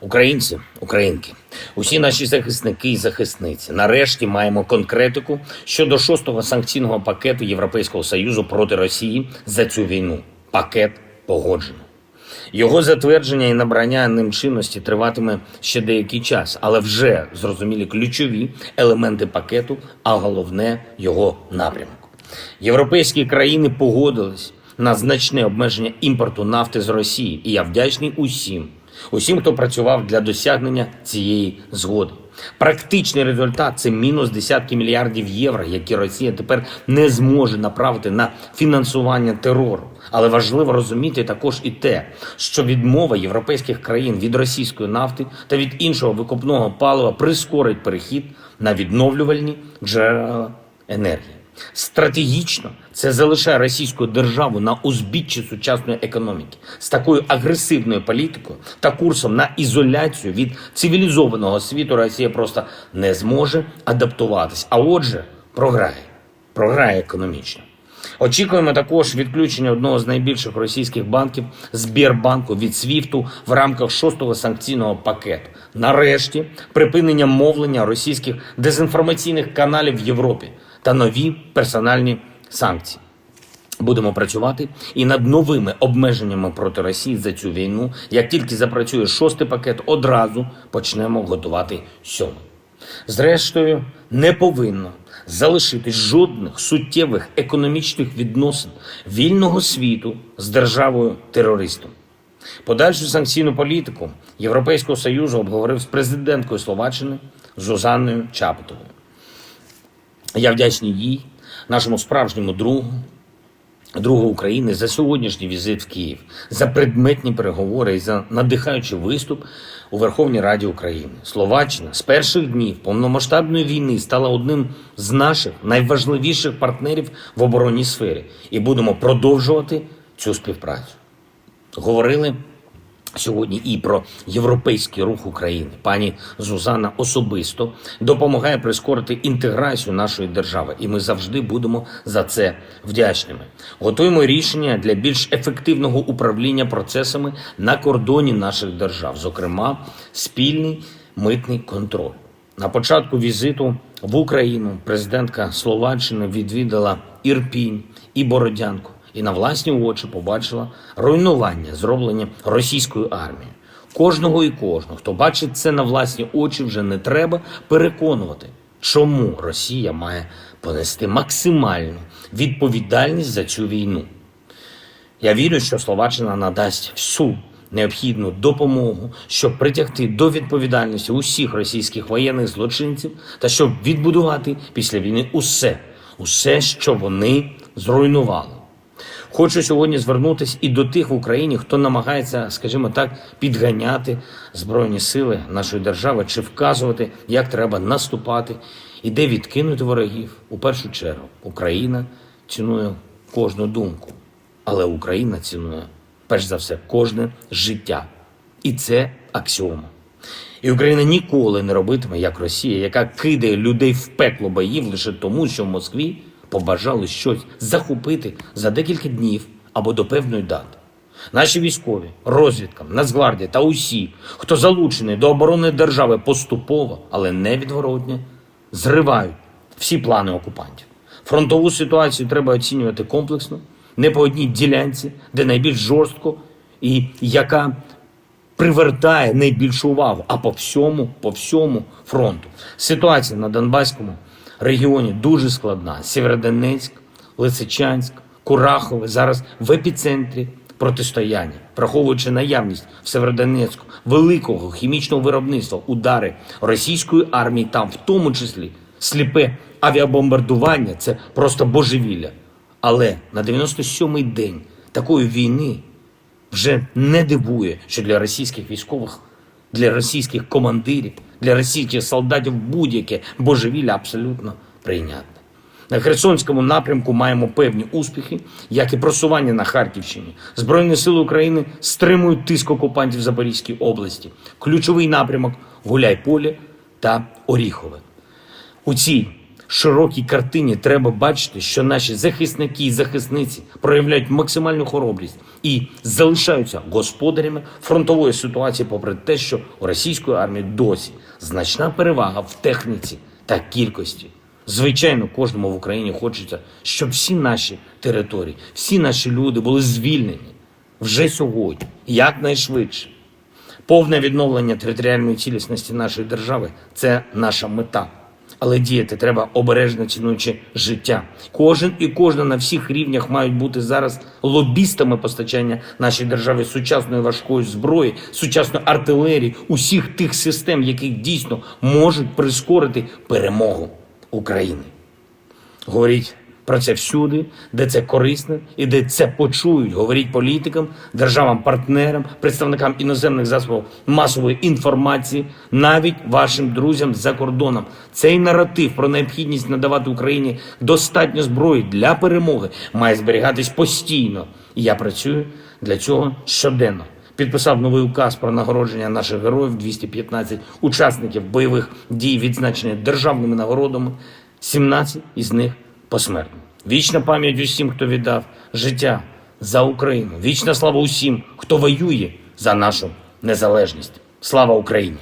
Українці, українки, усі наші захисники і захисниці. Нарешті маємо конкретику щодо шостого санкційного пакету Європейського союзу проти Росії за цю війну. Пакет погоджено. Його затвердження і набрання ним чинності триватиме ще деякий час, але вже зрозумілі ключові елементи пакету, а головне його напрямок. Європейські країни погодились на значне обмеження імпорту нафти з Росії, і я вдячний усім, усім, хто працював для досягнення цієї згоди. Практичний результат це мінус десятки мільярдів євро, які Росія тепер не зможе направити на фінансування терору. Але важливо розуміти також і те, що відмова європейських країн від російської нафти та від іншого викопного палива прискорить перехід на відновлювальні джерела енергії. Стратегічно це залишає російську державу на узбіччі сучасної економіки з такою агресивною політикою та курсом на ізоляцію від цивілізованого світу. Росія просто не зможе адаптуватись. А отже, програє, програє економічно. Очікуємо також відключення одного з найбільших російських банків Збірбанку від СВІФТу в рамках шостого санкційного пакету. Нарешті припинення мовлення російських дезінформаційних каналів в Європі та нові персональні санкції. Будемо працювати і над новими обмеженнями проти Росії за цю війну. Як тільки запрацює шостий пакет, одразу почнемо готувати сьомий. Зрештою, не повинно залишитись жодних суттєвих економічних відносин вільного світу з державою терористом. Подальшу санкційну політику Європейського союзу обговорив з президенткою Словаччини Зузанною Чапутовою. Я вдячний їй, нашому справжньому другу, другу України, за сьогоднішній візит в Київ, за предметні переговори і за надихаючий виступ у Верховній Раді України. Словаччина з перших днів повномасштабної війни стала одним з наших найважливіших партнерів в оборонній сфері, і будемо продовжувати цю співпрацю. Говорили сьогодні і про європейський рух України. Пані Зузана особисто допомагає прискорити інтеграцію нашої держави, і ми завжди будемо за це вдячними. Готуємо рішення для більш ефективного управління процесами на кордоні наших держав, зокрема, спільний митний контроль. На початку візиту в Україну президентка Словаччини відвідала Ірпінь і Бородянку і на власні очі побачила руйнування, зроблені російською армією. Кожного і кожного, хто бачить це на власні очі, вже не треба переконувати, чому Росія має понести максимальну відповідальність за цю війну. Я вірю, що Словаччина надасть всю необхідну допомогу, щоб притягти до відповідальності усіх російських воєнних злочинців та щоб відбудувати після війни усе, усе, що вони зруйнували. Хочу сьогодні звернутися і до тих в Україні, хто намагається, скажімо так, підганяти збройні сили нашої держави чи вказувати, як треба наступати і де відкинути ворогів. У першу чергу Україна цінує кожну думку, але Україна цінує перш за все кожне життя, і це аксіома. І Україна ніколи не робитиме, як Росія, яка кидає людей в пекло боїв лише тому, що в Москві побажали щось захопити за декілька днів або до певної дати. Наші військові, розвідка, Нацгвардія та усі, хто залучений до оборони держави поступово, але невідворотня, зривають всі плани окупантів. Фронтову ситуацію треба оцінювати комплексно, не по одній ділянці, де найбільш жорстко і яка привертає найбільшу увагу, а по всьому, по всьому фронту. Ситуація на Донбаському регіоні дуже складна. Сєвєродонецьк, Лисичанськ, Курахове зараз в епіцентрі протистояння, враховуючи наявність в Северодонецьку великого хімічного виробництва, удари російської армії там, в тому числі сліпе авіабомбардування, це просто божевілля. Але на 97-й день такої війни вже не дивує, що для російських військових, для російських командирів, для російських солдатів будь-яке божевілля абсолютно прийнятне. На Херсонському напрямку маємо певні успіхи, як і просування на Харківщині. Збройні сили України стримують тиск окупантів Запорізької області. Ключовий напрямок Гуляйполе та Оріхове. У цій широкій картині треба бачити, що наші захисники і захисниці проявляють максимальну хоробрість і залишаються господарями фронтової ситуації, попри те, що у російської армії досі значна перевага в техніці та кількості. Звичайно, кожному в Україні хочеться, щоб всі наші території, всі наші люди були звільнені вже сьогодні, якнайшвидше. Повне відновлення територіальної цілісності нашої держави це наша мета. Але діяти треба обережно цінуючи життя. Кожен і кожна на всіх рівнях мають бути зараз лобістами постачання нашій державі сучасної важкої зброї, сучасної артилерії, усіх тих систем, які дійсно можуть прискорити перемогу України. Говоріть про це всюди, де це корисно і де це почують. Говоріть політикам, державам-партнерам, представникам іноземних засобів масової інформації, навіть вашим друзям за кордоном. Цей наратив про необхідність надавати Україні достатньо зброї для перемоги має зберігатись постійно. І я працюю для цього щоденно. Підписав новий указ про нагородження наших героїв 215 учасників бойових дій, відзначені державними нагородами, 17 із них посмертно. Вічна пам'ять усім, хто віддав життя за Україну. Вічна слава усім, хто воює за нашу незалежність. Слава Україні!